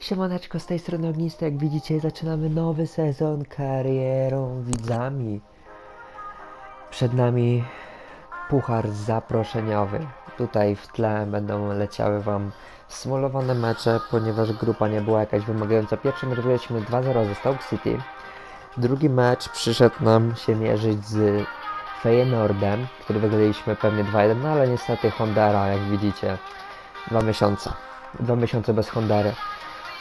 Siemaneczko, z tej strony Ognisty, jak widzicie zaczynamy nowy sezon karierą widzami. Przed nami puchar zaproszeniowy. Tutaj w tle będą leciały wam symulowane mecze, ponieważ grupa nie była jakaś wymagająca. Pierwszy mecz wygraliśmy 2-0 ze Stoke City. Drugi mecz przyszedł nam się mierzyć z Feyenoordem, który wygraliśmy pewnie 2-1, no ale niestety Hondera, jak widzicie, dwa miesiące. Dwa miesiące bez Hondery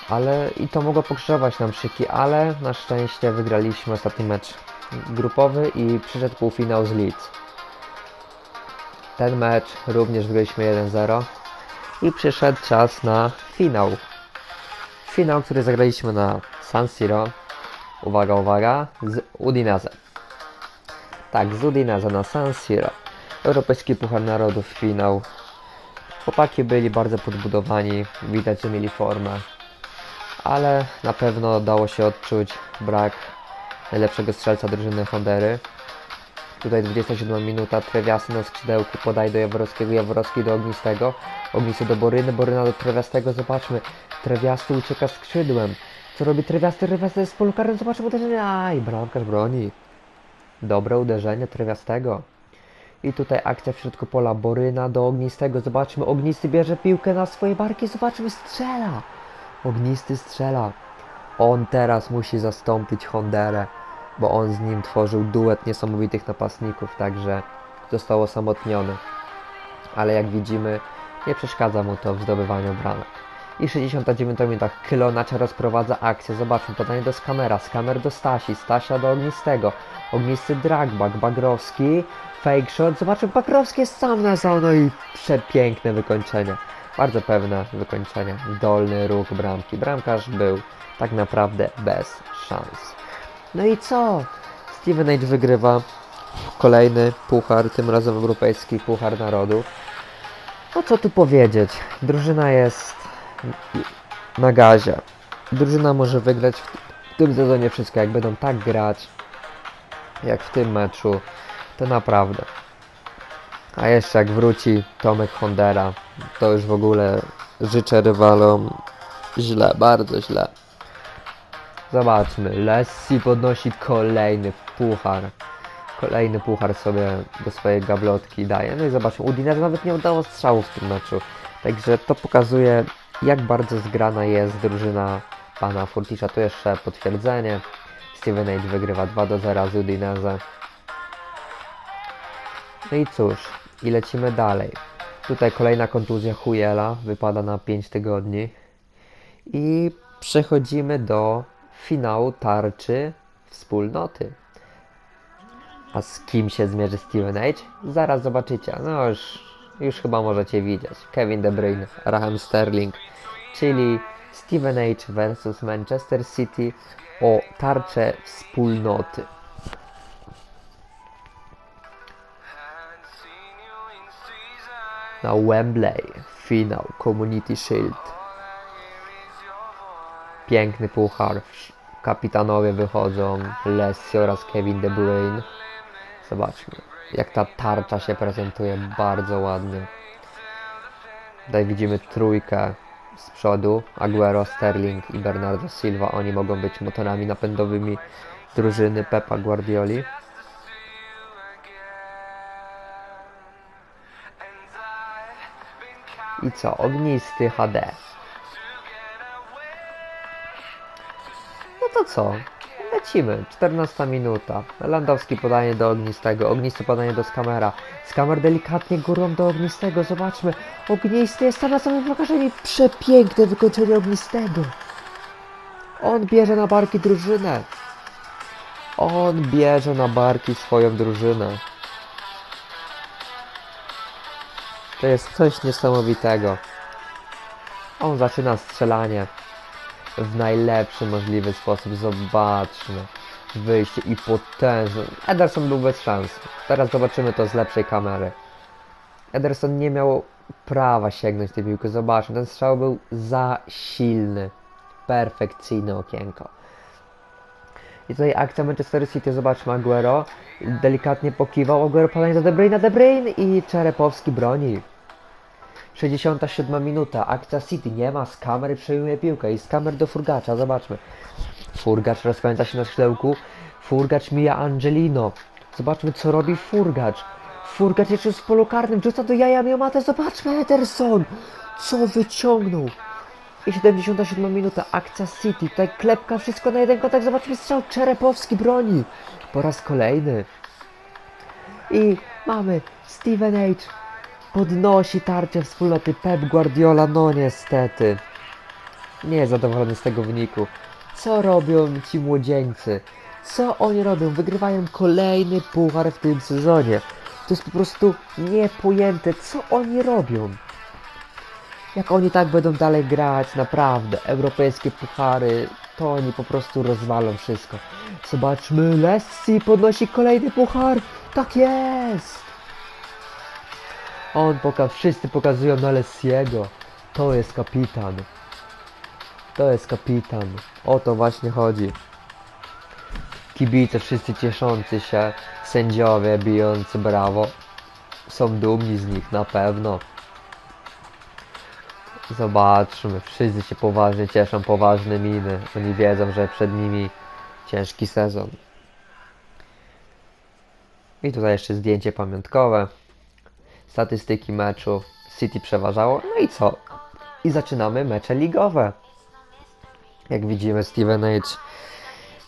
ale i to mogło pokrzyżować nam szyki, ale na szczęście wygraliśmy ostatni mecz grupowy i przyszedł półfinał z Leeds. Ten mecz również wygraliśmy 1-0 i przyszedł czas na finał. Finał, który zagraliśmy na San Siro. Uwaga, uwaga, z Udinese. Tak, z Udinese na San Siro. Europejski Puchar Narodów finał. Chłopaki byli bardzo podbudowani, widać, że mieli formę ale na pewno dało się odczuć brak najlepszego strzelca drużyny Hondery. Tutaj 27 minuta, Trewiasy na skrzydełku, podaj do Jaworowskiego, Jaworowski do Ognistego, Ognisty do Boryny, Boryna do Trewiastego, zobaczmy, Trewiasty ucieka skrzydłem. Co robi Trewiasty? Trewiasty jest polu karnym, zobaczmy uderzenie, aj, bramkarz broni. Dobre uderzenie Trewiastego. I tutaj akcja w środku pola, Boryna do Ognistego, zobaczmy, Ognisty bierze piłkę na swoje barki, zobaczmy, strzela. Ognisty strzela. On teraz musi zastąpić Honderę, bo on z nim tworzył duet niesamowitych napastników, także został osamotniony. Ale jak widzimy, nie przeszkadza mu to w zdobywaniu bramek. I 69 minuta Kylonacia rozprowadza akcję. Zobaczmy, podanie do Skamera, Skamer do Stasi, Stasia do Ognistego. Ognisty dragback, Bagrowski, fake shot. Zobaczmy, Bagrowski jest sam na zono i przepiękne wykończenie. Bardzo pewne wykończenie. Dolny róg bramki. Bramkarz był tak naprawdę bez szans. No i co? Steven Age wygrywa kolejny puchar, tym razem europejski puchar narodów. No co tu powiedzieć? Drużyna jest na gazie. Drużyna może wygrać w tym sezonie wszystko. Jak będą tak grać, jak w tym meczu, to naprawdę. A jeszcze jak wróci Tomek Hondera, to już w ogóle życzę rywalom źle, bardzo źle. Zobaczmy, Lessi podnosi kolejny puchar. Kolejny puchar sobie do swojej gablotki daje. No i zobaczmy, Udinese nawet nie udało strzału w tym meczu. Także to pokazuje, jak bardzo zgrana jest drużyna pana Furtisza. Tu jeszcze potwierdzenie. Steven Age wygrywa 2 do 0 z Udinese. No i cóż, i lecimy dalej. Tutaj kolejna kontuzja Huyela, wypada na 5 tygodni. I przechodzimy do finału tarczy wspólnoty. A z kim się zmierzy Steven Age? Zaraz zobaczycie. No już, już chyba możecie widzieć. Kevin De Bruyne, Raheem Sterling, czyli Steven Age versus Manchester City o tarczę wspólnoty. Na Wembley. Finał Community Shield. Piękny puchar. Kapitanowie wychodzą. Lessie oraz Kevin De Bruyne. Zobaczmy, jak ta tarcza się prezentuje bardzo ładnie. Tutaj widzimy trójkę z przodu. Aguero, Sterling i Bernardo Silva. Oni mogą być motorami napędowymi drużyny Pepa Guardioli. Co? Ognisty HD. No to co? Lecimy. 14 minuta. Landowski podanie do Ognistego. Ognisty podanie do Skamera. Skamer delikatnie górą do Ognistego. Zobaczmy. Ognisty jest tam na samym pokażeniu. Przepiękne wykończenie Ognistego. On bierze na barki drużynę. On bierze na barki swoją drużynę. To jest coś niesamowitego. On zaczyna strzelanie w najlepszy możliwy sposób. Zobaczmy. Wyjście i potężne. Ederson był bez szans. Teraz zobaczymy to z lepszej kamery. Ederson nie miał prawa sięgnąć tej piłki. Zobaczmy, ten strzał był za silny. Perfekcyjne okienko. I tutaj akcja Manchester City, zobaczmy Aguero, delikatnie pokiwał, Aguero podanie do De Bruyne, De Bruyne i Czerepowski broni. 67 minuta, akcja City, nie ma, z kamery przejmuje piłkę i z kamer do Furgacza, zobaczmy. Furgacz rozpędza się na skrzydełku, Furgacz mija Angelino. Zobaczmy co robi Furgacz. Furgacz jeszcze w polu karnym, rzuca do jaja Miomate, zobaczmy Ederson! Co wyciągnął? I 77 minuta, akcja City, tutaj klepka, wszystko na jeden kontakt, zobaczmy strzał, Czerepowski broni. Po raz kolejny. I mamy Steven H. Podnosi tarczę wspólnoty Pep Guardiola, no niestety. Nie jest zadowolony z tego wyniku. Co robią ci młodzieńcy? Co oni robią? Wygrywają kolejny puchar w tym sezonie. To jest po prostu niepojęte, co oni robią. Jak oni tak będą dalej grać, naprawdę, europejskie puchary, to oni po prostu rozwalą wszystko. Zobaczmy, Lessi podnosi kolejny puchar. Tak jest! On poka wszyscy pokazują na Lessiego. To jest kapitan. To jest kapitan. O to właśnie chodzi. Kibice wszyscy cieszący się, sędziowie bijący brawo. Są dumni z nich na pewno. Zobaczmy, wszyscy się poważnie cieszą, poważne miny. Oni wiedzą, że przed nimi ciężki sezon. I tutaj jeszcze zdjęcie pamiątkowe. Statystyki meczu. City przeważało. No i co? I zaczynamy mecze ligowe. Jak widzimy, Steven H.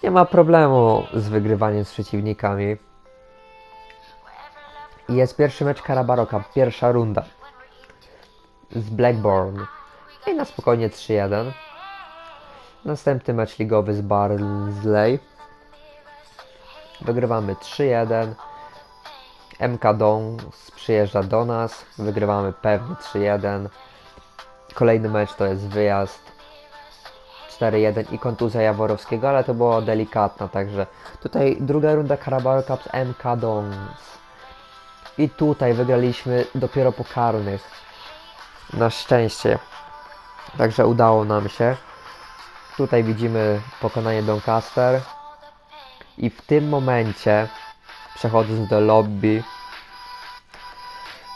nie ma problemu z wygrywaniem z przeciwnikami. I jest pierwszy mecz Karabaroka, pierwsza runda z Blackburn. I na spokojnie 3-1. Następny mecz ligowy z Barnsley. Wygrywamy 3-1. MK Dons przyjeżdża do nas. Wygrywamy pewnie 3-1. Kolejny mecz to jest wyjazd 4-1 i kontuzja Jaworowskiego, ale to było delikatna, także tutaj druga runda Carabao Cup MK Dons. I tutaj wygraliśmy dopiero po karnych. Na szczęście. Także udało nam się. Tutaj widzimy pokonanie Doncaster. I w tym momencie, przechodząc do lobby,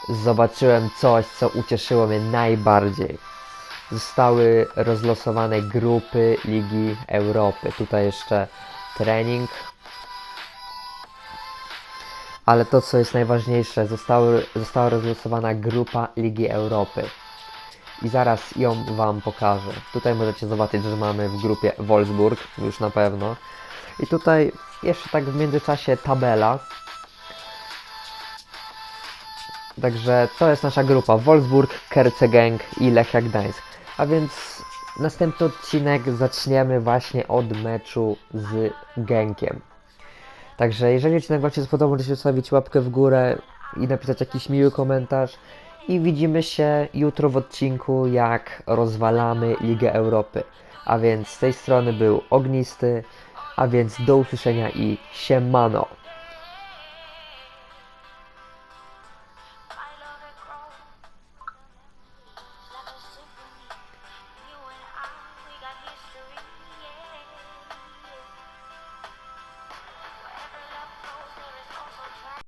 zobaczyłem coś, co ucieszyło mnie najbardziej. Zostały rozlosowane grupy Ligi Europy. Tutaj jeszcze trening. Ale to, co jest najważniejsze, została rozlosowana grupa Ligi Europy. I zaraz ją Wam pokażę. Tutaj możecie zobaczyć, że mamy w grupie Wolfsburg, już na pewno. I tutaj jeszcze tak w międzyczasie tabela. Także to jest nasza grupa Wolfsburg, Kercegang i Lechia Gdańsk. A więc następny odcinek zaczniemy właśnie od meczu z Genkiem. Także jeżeli odcinek Wam się spodobał, możecie zostawić łapkę w górę i napisać jakiś miły komentarz. I widzimy się jutro w odcinku, jak rozwalamy Ligę Europy. A więc z tej strony był Ognisty, a więc do usłyszenia i siemano.